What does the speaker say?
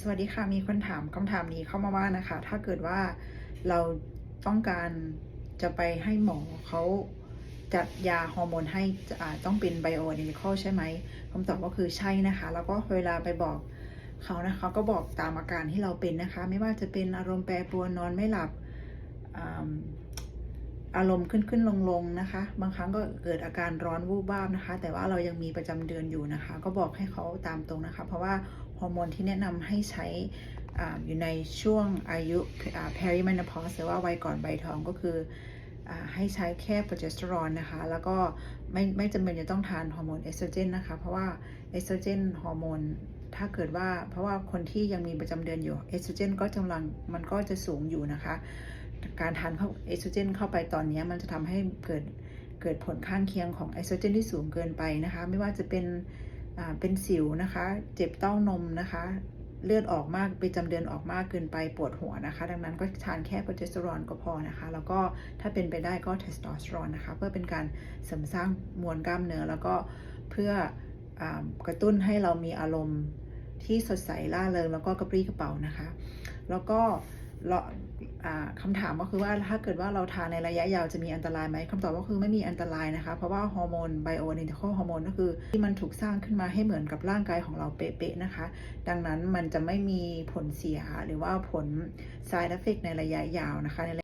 สวัสดีค่ะ มีคนถามคำถามนี้เข้ามาว่างนะคะ ถ้าเกิดว่าเราต้องการจะไปให้หมอเขาจัดยาฮอร์โมนให้อ่าต้องเป็นไบโอ i ด i คอลใช่ไหมคำตอบก็คือใช่นะคะ แล้วก็เวลาไปบอกเขานะคะก็บอกตามอาการที่เราเป็นนะคะ ไม่ว่าจะเป็นอารมณ์แปรปรวนนอนไม่หลับ อารมณ์ขึ้นขึ้นลงลงนะคะ บางครั้งก็เกิดอาการร้อนวูบวาบนะคะ แต่ว่าเรายังมีประจำเดือนอยู่นะคะ ก็บอกให้เขาตามตรงนะคะ เพราะว่าฮอร์โมนที่แนะนำให้ใช้ออยู่ในช่วงอายุ perimenopause หรือว่าวัยก่อนใบทองก็คือให้ใช้แค่โปรเจสเตอโรนนะคะ แล้วก็ไม่ไม่จำเป็นจะต้องทานฮอร์โมนเอสโตรเจนนะคะ เพราะว่าเอสโตรเจนฮอร์โมนถ้าเกิดว่าเพราะว่าคนที่ยังมีประจำเดือนอยู่เอสโตรเจนก็กำลังมันก็จะสูงอยู่นะคะ การทานเข้าเอสโตรเจนเข้าไปตอนนี้มันจะทำให้เกิดเกิดผลข้างเคียงของเอสโตรเจนที่สูงเกินไปนะคะ ไม่ว่าจะเป็นอ่าเป็นสิวนะคะ เจ็บเต้านมนะคะ เลือดออกมากปจำเดือนออกมากเกินไปปวดหัวนะคะ ดังนั้นก็ทานแค่โปรเจสเตอโรนก็พอนะคะ แล้วก็ถ้าเป็นไปได้ก็เทสโทสเตอโรนนะคะ เพื่อเป็นการเสริมสร้างมวลกล้ามเนื้อแล้วก็เพื่ออากระตุ้นให้เรามีอารมณ์ที่สดใสล่าเริงแล้วก็กระปรี้กระเป๋านะคะ แล้วก็ เราคำถามก็คือว่าถ้าเกิดว่าเราทานในระยะยาวจะมีอันตรายไหมคำตอบก็คือไม่มีอันตรายนะคะ เพราะว่าฮอร์โมนไบโอเนติคอลฮอร์โมนก็คือที่มันถูกสร้างขึ้นมาให้เหมือนกับร่างกายของเราเป๊ะๆนะคะ ดังนั้นมันจะไม่มีผลเสียหรือว่าผล side effect ในระยะยาวนะคะ